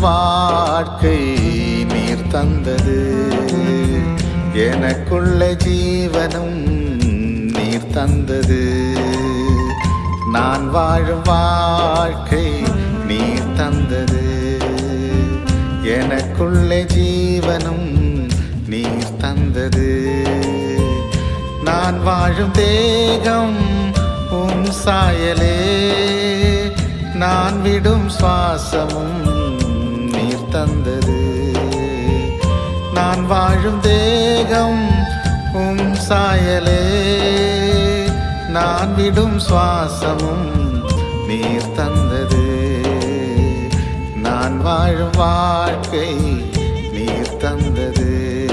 வாழ்க்கை நீர் தந்தது. எனக்குள்ள ஜீவனும் நீர் தந்தது. நான் வாழும் வாழ்க்கை நீர் தந்தது. எனக்குள்ள ஜீவனும் நீர் தந்தது. நான் வாழும் தேகம் உன் சாயலே. நான் விடும் சுவாசமும் நான் வாழும் தேகம் உம் சாயலே. நான் விடும் சுவாசமும் நீர் தந்தது. நான் வாழும் வாழ்க்கை நீர் தந்தது.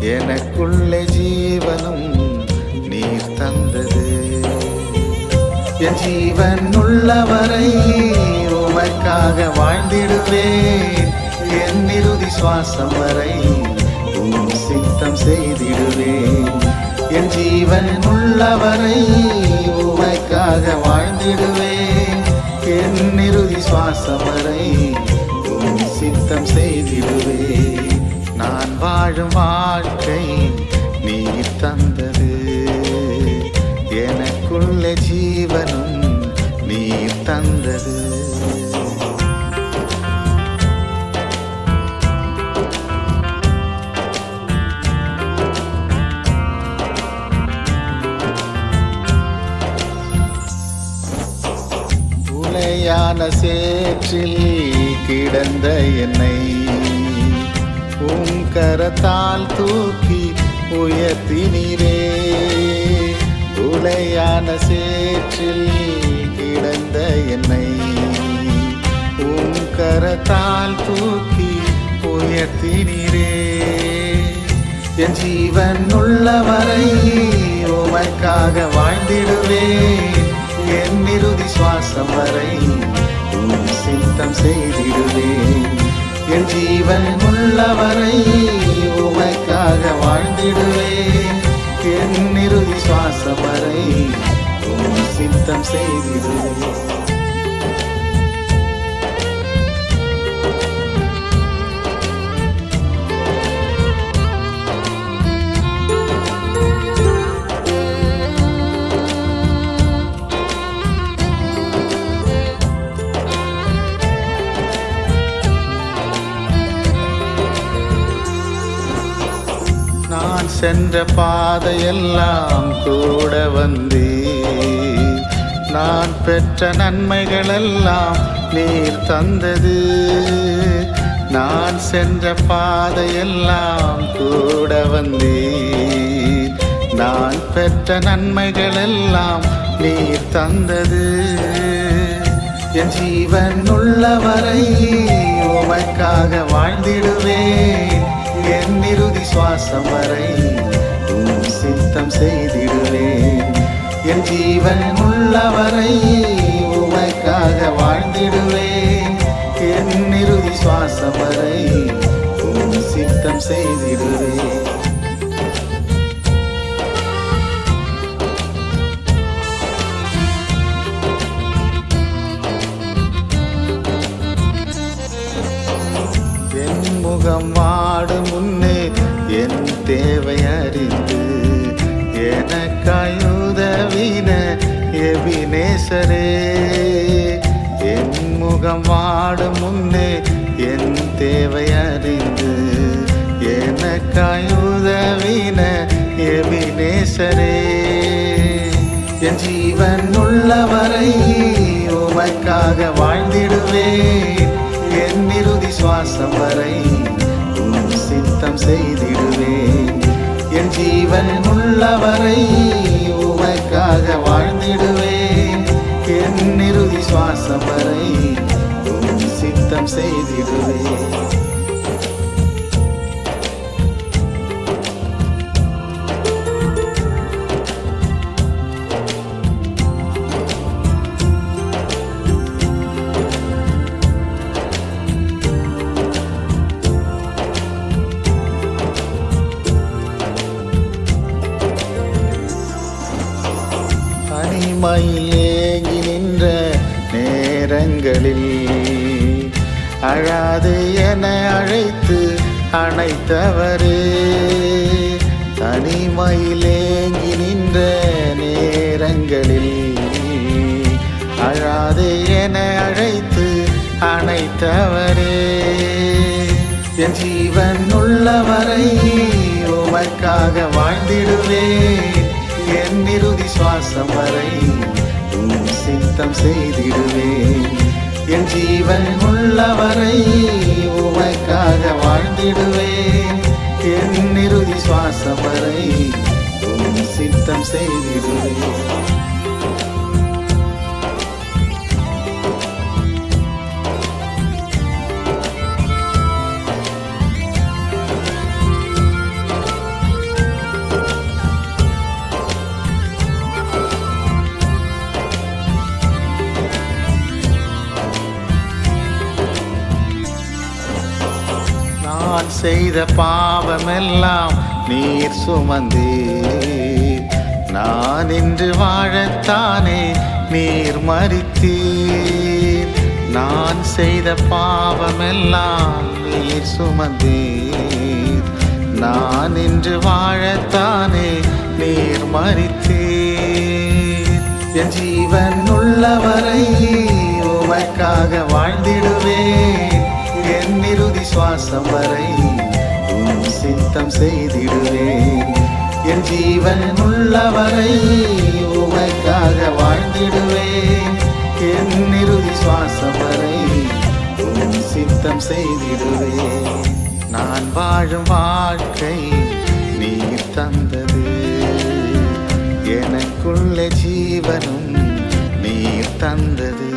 எனக்குள்ளே ஜீவனும் நீர் தந்தது. என் ஜீவன் உள்ளவரை உமக்காக வாழ்ந்திடுவேன். என் இறுதி சுவாசம் வரை உம் சித்தம் செய்திடுவேன் என் ஜீவன் உள்ளவரை உமைக்காக வாழ்ந்திடுவேன் என் இறுதி சுவாசம் வரை உம் சித்தம் செய்திடுவேன் நான் வாழும் வாழ்க்கை நீ தந்தது. எனக்குள்ள ஜீவனும் நீ தந்தது. உலையான சேற்றில் கிடந்த என்னை. உன் கரத்தால் தூக்கி உயர்த்தினீரே. உலையான சேற்றில் கிடந்த என்னை. உன் கரத்தால் தூக்கி உயர்த்தினீரே. என் ஜீவன் உள்ளவரை உமக்காக வாழ்ந்திடும் இறுதி வரை உன் சித்தம் செய்திடுவேன். என் ஜீவன் உள்ளவரை உமைக்காக வாழ்ந்திடுவேன். என் இறுதி சுவாசம் வரை உன் சித்தம் செய்திடுவேன். சென்ற பாதையெல்லாம் கூட வந்தே நான் பெற்ற நன்மைகளெல்லாம் நீர் தந்தது. நான் சென்ற பாதையெல்லாம் கூட வந்தே நான் பெற்ற நன்மைகளெல்லாம் நீர் தந்தது. என் ஜீவன் உள்ளவரை உமக்காக வாழ்ந்திடுவேன். என் இறுதி சுவாசம் வரை உம் சித்தம் செய்திடுவேன். என் ஜீவன் உள்ளவரை உமக்காக வாழ்ந்திடுவேன். என் இறுதி சுவாசம் வரை உம் சித்தம் செய்திடுவேன். என் முகம் வாடும் முன்னே என் தேவை அறிந்து எனக்காய் உதவின எபினேசரே. என் முகம் வாடு முன்னே என் தேவை அறிந்து எனக்காய் உதவின எபினேசரே. என் ஜீவன் உள்ளவரை உமக்காக வாழ்ந்திடுவேன். என்னிரு சுவாசம் வரை உன் சித்தம் செய்திடுவேன். என் ஜீவன் உள்ளவரை உமக்காக வாழ்ந்திடுவேன். என் இறுதி சுவாசம் வரை உன் சித்தம் செய்திடுவேன். தனிமையில் ஏங்கி நின்ற நேரங்களில் அழாது என அழைத்து அணைத்தவரே. தனிமையிலேங்கி நின்ற நேரங்களில் அழாது என அழைத்து அணைத்தவரே. என் ஜீவன் உள்ளவரை உமக்காக வாழ்ந்திடுவேன். என் இறுதி சுவாசம் வரை உம் சித்தம் செய்திடுவேன் என் ஜீவன் உள்ளவரை உமைக்காக வாழ்ந்திடுவேன். என் இறுதி சுவாசம் வரை உம் சித்தம் செய்திடுவேன் செய்த பாவமெல்லாம் நீர் சுமந்தீர் நான் இன்று வாழத்தானே நீர் மறித்தீர். நான் செய்த பாவமெல்லாம் நீர் சுமந்தீர். நான் இன்று வாழத்தானே நீர் மறித்தீர். என் ஜீவன் உள்ளவரை உமக்காக வாழ்ந்திடுவேன். சுவாசம் வரை உன் சித்தம் செய்திடுவேன் என் ஜீவன் உள்ளவரை உமைக்காக வாழ்ந்திடுவேன் என் இறுதி சுவாசம் வரை உன் சித்தம் செய்திடுவேன் நான் வாழும் வாழ்க்கை நீர் தந்தது. எனக்குள்ள ஜீவனும் நீர் தந்தது.